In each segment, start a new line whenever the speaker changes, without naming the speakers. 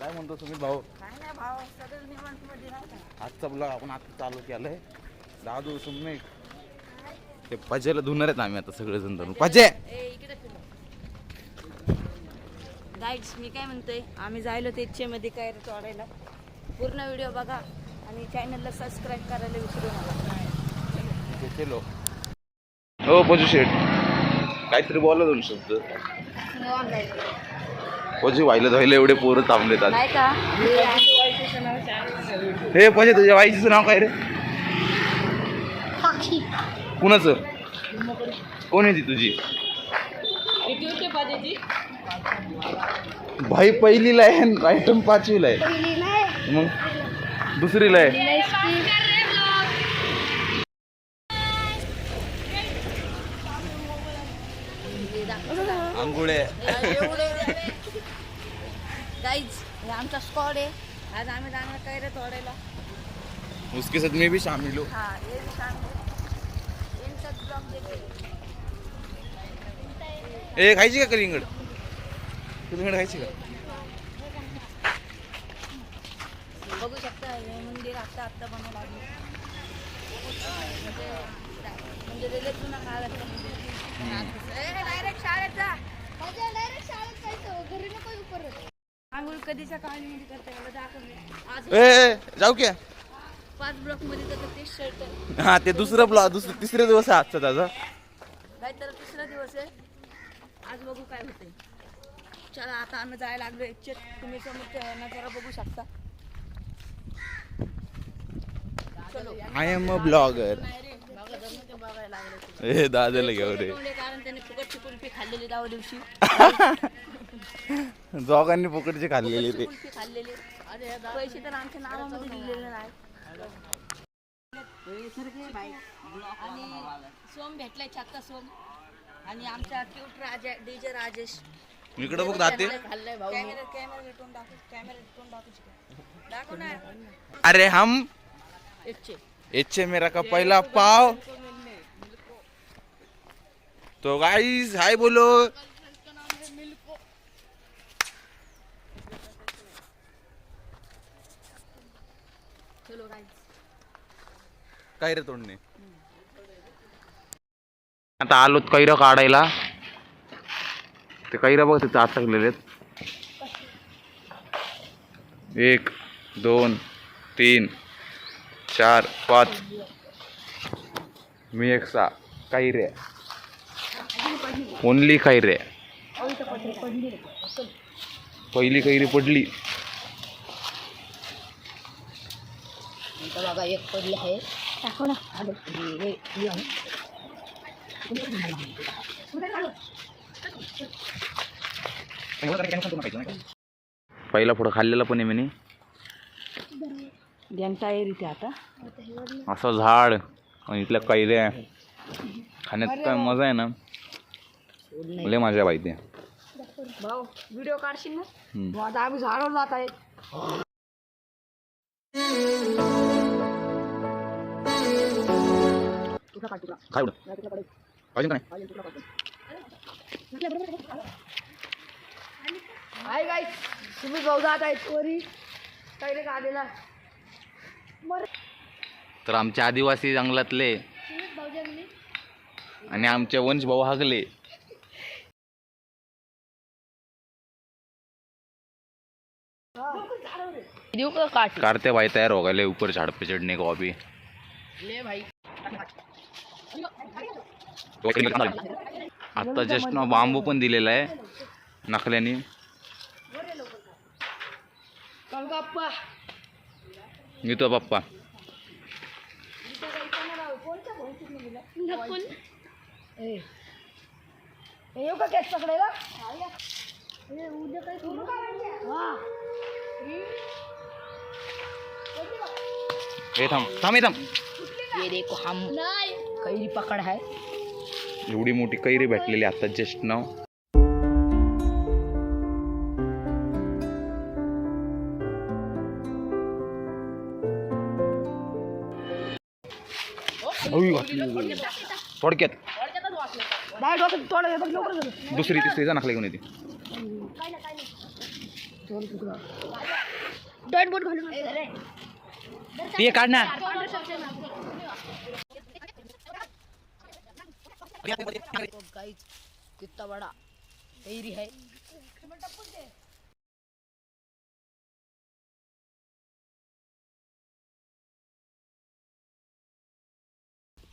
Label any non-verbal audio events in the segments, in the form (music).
काय म्हणतो सुमित भाऊ?
काय नाही सगळं निवांत मध्ये
आजचा ब्लॉग आपण आता चालू केलंय. दादू सुमित ते पजेला धुणार आहेत आम्ही आता सगळेजण धरून. पजे!
ए इकडे गाईड्स मी काय म्हणतोय आम्ही जायलो ते इच्छेमध्ये काय चढायला पूर्ण व्हिडिओ बघा आणि चॅनलला सबस्क्राईब करायला विसरू नका.
केलो हो पजू शेठ. काहीतरी बोला दोन शब्द. पजू व्हायला धुवायला एवढे पोरं थांबलेत आज.
नाही का?
हे पजे तुझ्या वाईचं नाव काय रे? कुणाचं? कोण आहे ती तुझी? भाई पहिलीला आहे आयटम पाचवीला आहे. मग? दुसरीला आहे. आंघोळे
हे आमचा स्कॉड आहे. आज आम्ही जाणार काय रे तोडायला.
उसके साथ मैं भी शामिल हूँ।
हा हे बी सांगतो यांचाच ब्लॉग देखील
ए खायची का कलिंगड? कलिंगड खायची का?
बघू शकता हे मंदिर आता आता बनवलं लागलं म्हणजे म्हणजे रेल्वेतून काढायचं मंदिर डायरेक्ट शाळेत जा. आंघोळ करता याला दाखवलं आज
ए जाऊ क्या
पाच ब्लॉकमध्ये तर तेच शर्ट
हा ते दुसरं ब्लॉग दुसरं तिसरे दिवस आहे आजचा त्याचा.
काय तर तिसरा दिवस आहे. आज बघू काय होतंय. चला आता आम्ही जायला लागलो इच्छित तुम्ही समोर नजारा बघू शकता. चलो
आय एम अ ब्लॉगर
बघायला लागलो.
ए दादाला घेऊ रे.
कारण त्याने फुकटची कुल्फी खाल्लेली दहा दिवशी. (laughs)
दोघांनी खाल्लेली ते.
कुल्फी खाल्लेली. पैसे तर आमच्या नावामध्ये दिलेले नाही. आणि सोम भेटलाय छक्का सोम. आणि आमचा क्यूट राजा डीजे राजेश.
इकडे बघ दाते.
कॅमेरा कॅमेरा भेटून दाखव कॅमेरा भेटून दाखव दाखव ना.
अरे हम. एच मेरा का पहला पाव. तो गाइस हाय बोलो. काय रे तोंडणे. आता आलोत कैर काढायला. ते कैरा बघ तिथे अटकलेले आहेत. एक दोन तीन चार पाच. मी एक सहा. कैऱ्या ओनली कैऱ्या पहिली कैरी पडली.
बघा एक पडले आहे. दाखव ना.
पहिला पुढं खाल्लेला पण आहे मी
गँगटा आहे इथे आता.
असं झाड आणि इथल्या कैऱ्या. खाण्यात काय मजा आहे ना. लय मजा पाहिजे
भाऊ व्हिडिओ काढशील ना? आता आम्ही झाडावर जात आहे. काढ
काय एवढं? पाहिजे का नाही?
हाय गाईस तुम्ही वरी काही काढलेला
तर आमचे आदिवासी जंगलातले आणि आमचे वंश भाऊ हागले.
देऊ का काट
कारते भाई तयार हो गए ऊपर झाड़ पे चढ़ने को अभी.
ले भाई.
आता जस्ट ना बांबू पण दिलेला आहे.
येऊ का पकडायला?
हे. थांब. थांब हे थांब.
ये देखो हम कैरी पकड है.
एवढी मोठी कैरी भेटलेली आता जस्ट नाव थोडक्यात. दुसरी तिसरी जा नकल्या घेऊन येते. ते काढ ना.
गाइस कितना बड़ा एरी है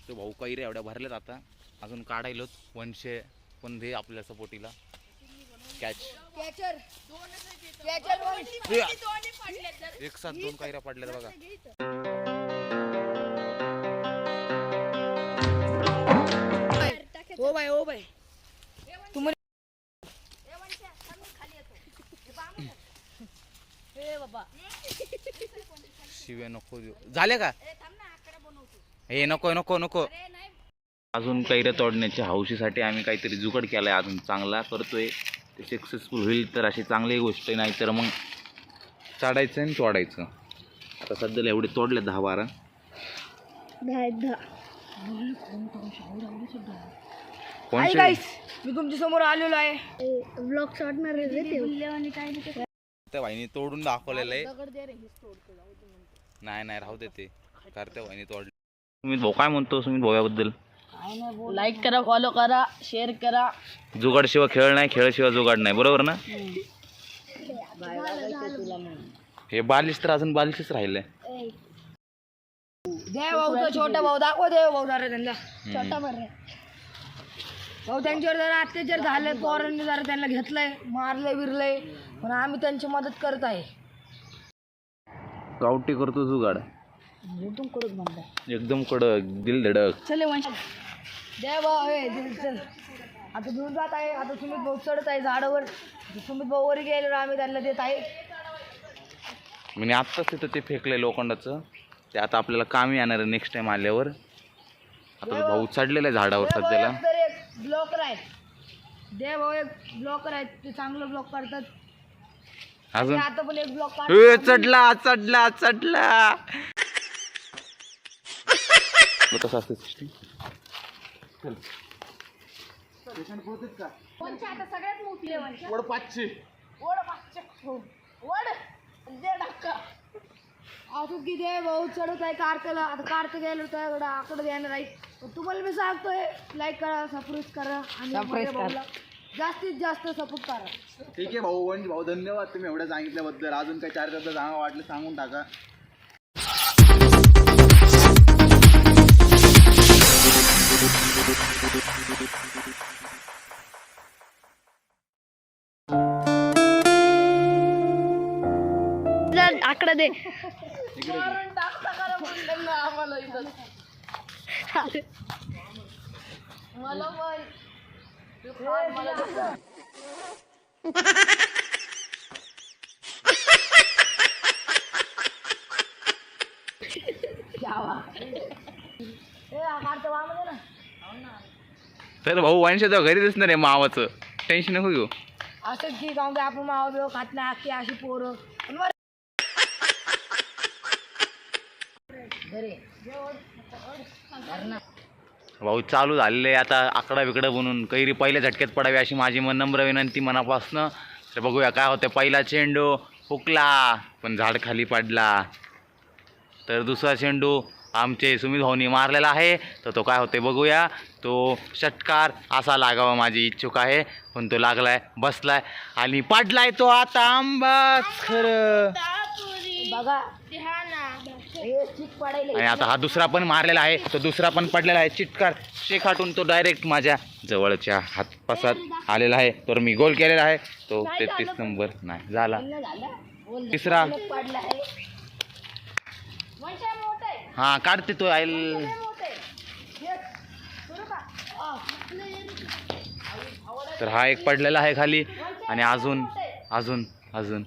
तो भाऊ कैरे एवढ्या भरल्यात आता. अजून काढायलोच वनशे पण दे आपल्या सपोर्टीला. कॅच
कॅचर कॅचर
एक साथ दोन कैऱ्या पडल्यात बघा.
ओ बाय ओ बाय
शिव्या नको देऊ. झाले का? हे नको नको नको. अजून कैऱ्या तोडण्याच्या हौशीसाठी आम्ही काहीतरी जुगाड केलाय. अजून चांगला करतोय. ते सक्सेसफुल होईल तर अशी चांगली गोष्ट आहे नाही तर मग चढायचं आणि तोडायचं. आता सध्याला एवढे तोडले दहा बारा.
गाईस मी तुमच्यासमोर आलेलो आहे. ब्लॉग
त्या वाहिनी तोडून दाखवलेलं आहे. नाही नाही राहू दे ते. करत्या वाहिनी तोडले. सुमित भाऊ काय म्हणतो सुमित भाऊयाबद्दल
लाईक करा फॉलो करा शेअर करा.
जुगाडशिवाय खेळ नाही खेळशिवाय जुगाड नाही. बरोबर ना? हे बालिश तर अजून बालिशच राहिलंय.
जय भाऊ तो छोटा भाऊ दाखव दे भाऊ त्यांना. छोटा भाऊ त्यांच्यावर जरा अत्याचार झाले पोरांनी जरा त्यांना घेतलंय मारलंय बिरलंय पण आम्ही त्यांची मदत करत आहे.
गावठी करतो जुगाड.
एकदम कडक म्हणताय
एकदम कडक दिल धडक.
चले वंश. हे दिल चल. आता दूर जात आहे आता सुमित भाऊ चढत आहे झाडावर. सुमित भाऊ वर गेल्यावर आम्ही त्यांना देत आहे.
म्हणजे आत्ताच तिथं ते फेकलंय लोखंडाचं. ते आता आपल्याला कामी येणार आहे नेक्स्ट टाइम आल्यावर. आता भाऊ चढलेला आहे झाडावर सध्याला.
ब्लॉकर आहे जय भाऊ एक ब्लॉकर आहेत ते चांगलं ब्लॉक करतात
अजून?
आता पण एक ब्लॉक
ए, चढला चढला चढला. कसं असतं सिस्टीम
आता सगळ्यात मोठी वंश. वड पाचशे. हो. वड दे धक्का आहे भाऊ चढत आहे कार्तला आता कार्त गेलं तर आकडे आहे. पण तुम्हाला मी सांगतोय लाईक करा सबस्क्राईब करा आणि भाऊला जास्तीत जास्त सपोर्ट करा.
ठीक आहे भाऊ वंश भाऊ धन्यवाद तुम्ही एवढं सांगितल्याबद्दल. अजून काही चार शब्द सांगा वाटलं सांगून टाका.
आकडा दे. मला
तर भाऊ वंशाचा घरी दिसणार आहे मावाचं. टेन्शन नको घेऊ.
असंच की जाऊन दे आपण मावा बिव खात नाही अख्खी अशी पोरं. पण.
भाऊ चालू झालेले आता आकडा बिकडा बनून कैरी पहिल्या झटक्यात पडावी अशी माझी मन नम्र विनंती मनापासनं. तर बघूया काय होतं पहिला चेंडू हुकला पण झाड खाली पडला. तर दुसरा चेंडू आमचे सुमित भाऊनी मारलेला आहे. तर तो काय होते बघूया. तो षटकार असा लागावा माझी इच्छुक आहे. पण तो लागलाय बसलाय आणि पडलाय तो आता आंबाच खरं.
बघा.
आणि आता हा दुसरा पण मारलेला आहे. तो दुसरा पण पडलेला आहे. चिटकार शेखाटून तो डायरेक्ट माझ्या जवळच्या हातपासात आलेला आहे. तर मी गोल केलेला आहे. तो तेहतीस नंबर नाही झाला. तिसरा. हा काढते तो आईल. तर हा एक पडलेला आहे खाली. आणि अजून अजून अजून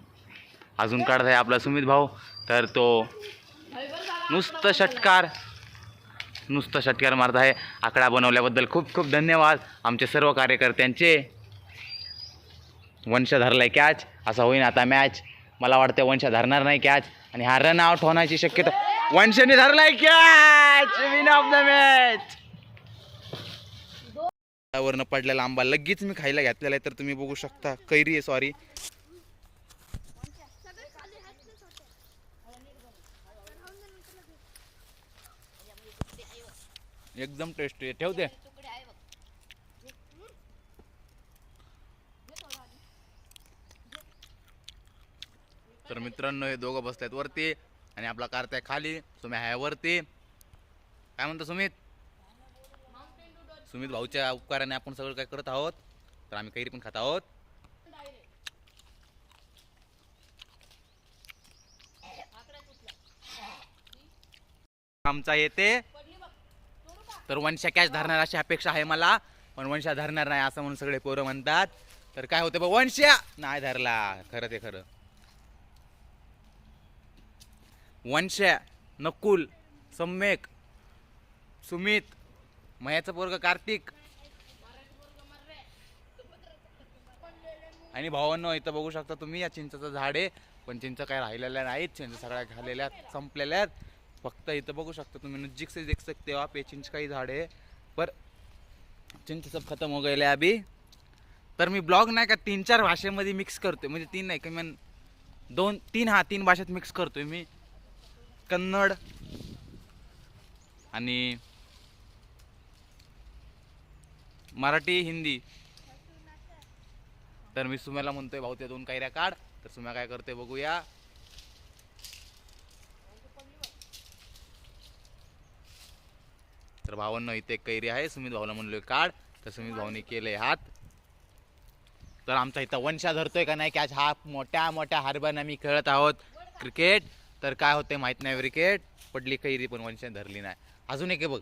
अजून काढत आहे आपला सुमित भाऊ. तर तो नुसतं षटकार. नुसतं षटकार मारत आहे. आकडा बनवल्याबद्दल खूप खूप धन्यवाद. आमचे सर्व कार्यकर्त्यांचे. वंश धरलाय कॅच. असा होईन आता मॅच. मला वाटतं वंश धरणार नाही कॅच. आणि हा रन आउट होण्याची शक्यता. वंशने धरलाय catch. Win of the match वरनं पडलेला आंबा लगेच मी खायला घेतलेला आहे तर तुम्ही बघू शकता. कैरी आहे सॉरी एकदम टेस्टी ठेव दे तर मित्रांनो हे दोघं बसतायत वरती आणि आपला कार्त्या खाली सुम्या आहे वरती. काय म्हणतो सुमित? सुमित भाऊच्या उपकाराने आपण सगळं काय करत आहोत. तर आम्ही कैरी पण खात आहोत. आमचा येते. तर वंशा कॅच धरणार अशी अपेक्षा आहे मला. पण वंशा धरणार नाही असं म्हणून सगळे पोरं म्हणतात. तर काय होतं बघ वंशा! नाही धरला. खरं ते खरं. वंशा नकुल सम्यक सुमित मयाचं पोरग कार्तिक. आणि भावांनो इथं बघू शकता तुम्ही या चिंचेचं झाड आहे. पण चिंच काय राहिलेल्या नाहीत. चिंच सगळ्या झालेल्या आहेत, संपलेल्या आहेत. फक्त इथं बघू शकता तुम्ही नजीक से देख सकते हो आप ये चिंच का ही झाड आहे पर चिंच सब खतम हो गेले अभी. तर मी ब्लॉग नाही का तीन चार भाषेमध्ये मिक्स करतोय. म्हणजे तीन नाही किमान दोन तीन हा तीन भाषेत मिक्स करतोय मी. कन्नड आणि मराठी हिंदी. तर मी सुम्याला म्हणतोय भाऊ त्या दोन कैऱ्या काढ. तर सुम्या काय करते बघूया. भावांना इथे एक कैरी आहे. सुमित भाऊला म्हणलोय काढ. तर सुमित भाऊने केले हात. तर आमचा इथं वंशा धरतोय का नाही कॅच हा मोठ्या मोठ्या हारबान आम्ही खेळत आहोत क्रिकेट. तर काय होते माहीत नाही क्रिकेट पडली कैरी पण वंशा धरली नाही. अजून एक बघ.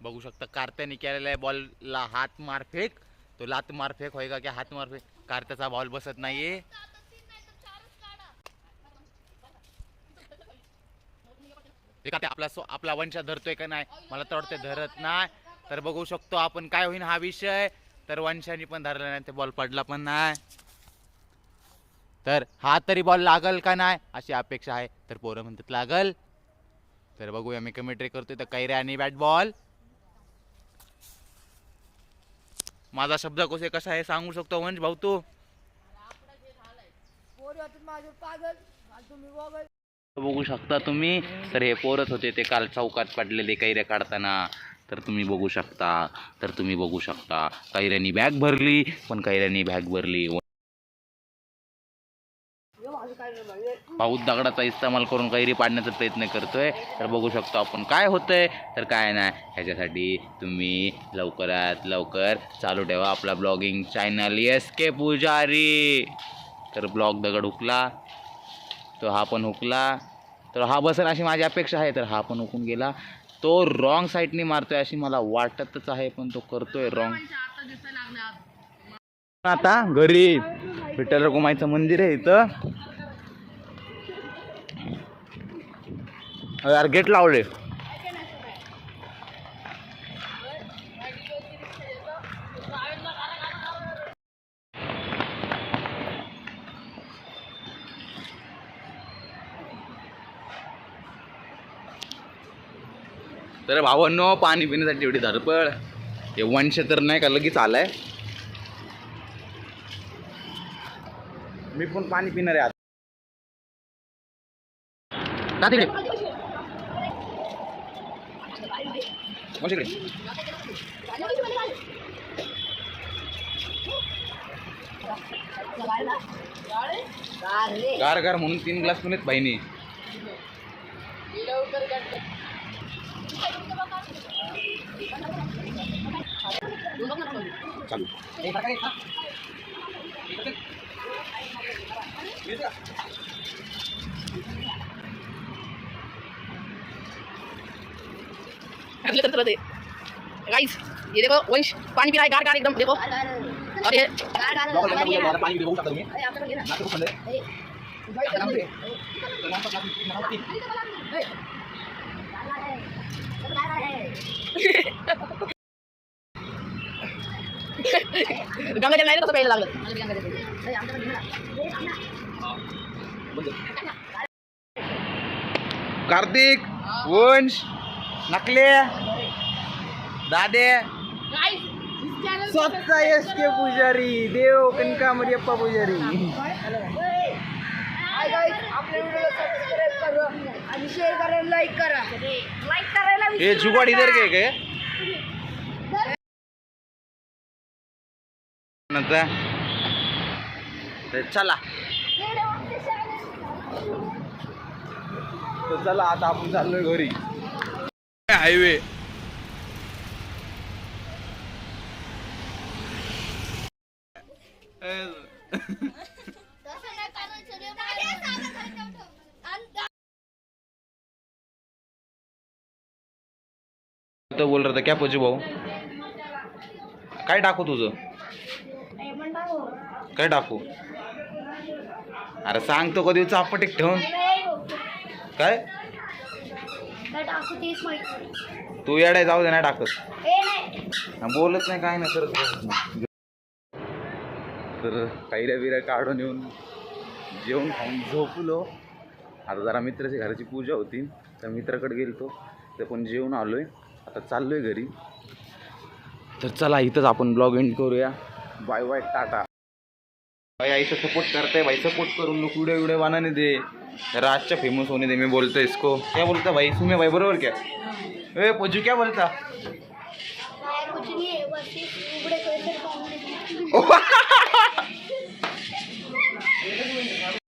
बघू शकता कार्त्याने केलेला आहे बॉलला हात मारफेक. तो लात मारफेक होय का की हात मारफेक? कार्त्याचा बॉल बसत नाहीये. ते का ते आपला सो आपला वंशा धरतोय का नाही? मला तर वाटतं धरत नाही. तर बघू शकतो आपण काय होईन हा विषय. तर वंशाने पण धरला नाही ते बॉल पडला पण नाही. तर हा तरी बॉल लागल का नाही? अशी अपेक्षा आहे. तर पोरं म्हणतात लागल. तर बघूया मी कमेंट्री करतोय तर कैरे आणि बॅट बॉल माझा शब्दकोश कसा आहे सांगू शकतो वंश भाऊ तू?
पागल
बघू शकता तुम्ही. तर हे पोरत होते ते काल चौकात पडलेले कैऱ्या काढताना. तर तुम्ही बघू शकता. तर तुम्ही बघू शकता. कैऱ्यांनी बॅग भरली पण कैऱ्यांनी बॅग भरली. पाऊस दगडाचा इस्तेमाल करून कैरी पाडण्याचा प्रयत्न करतोय. तर बघू शकतो आपण काय होतंय. तर काय नाही ह्याच्यासाठी तुम्ही लवकरात लवकर चालू ठेवा आपला ब्लॉगिंग चॅनल एस के पुजारी. तर ब्लॉग दगड हुकला. तो हा पण हुकला. तर हा बसेल अशी माझी अपेक्षा आहे तर हा पण हुकून गेला. तो रॉंग साईडने मारतोय अशी मला वाटतच आहे पण तो करतोय रॉंग आता घरी विठ्ठल रघुमाईचं मंदिर आहे इथं. अरे यार गेट लावले. तर भावांनो पाणी पिण्यासाठी एवढी धडपड. हे वंश तर नाही का लगेच आलाय. मी पण पाणी पिणार आहे आता. तिकडे. गार गार म्हणून तीन ग्लास पण आहेत बाईने चालू.
गाइस ये देखो वंश पानी पी रहा है गार गार एकदम देखो। और ये
पाणी बघू शकता तुम्ही
नाही प्यायला लागलं.
कार्तिक वंश नकले दादे. स्वतः एस के पुजारी देव कनकामरियप्पा पुजारी.
हाय गाईज आपल्या व्हिडिओला सबस्क्राईब
तर चला.
तर चला आता आपण चाललोय घरी. हायवे.
बोल रहा था क्या पोचू भाऊ? काय टाकू तुझं? काय टाकू? अरे सांग तो कधी चापटीक ठेवून. काय? तू येडाय जाऊ दे नाही टाकत. बोलत नाही काय नाही करत तर कैऱ्या बिऱ्या काढून येऊन जेवण खाऊन झोपलो. आता जरा मित्राच्या घराची पूजा होती. तर मित्राकडे गेलतो. ते पण जेवण आलोय. आता चाललोय घरी. तर चला इथंच आपण ब्लॉग एंड करूया. Bye bye tata. भाई आईचं सपोर्ट करते भाई सपोर्ट करून लोक व्हिडिओ व्हिडिओ बनाने दे. राजच्या फेमस होने दे मी बोलतो इसको. क्या बोलता भाई? सुमे भाई बरोबर क्या? ए पोजू क्या बोलता? (laughs)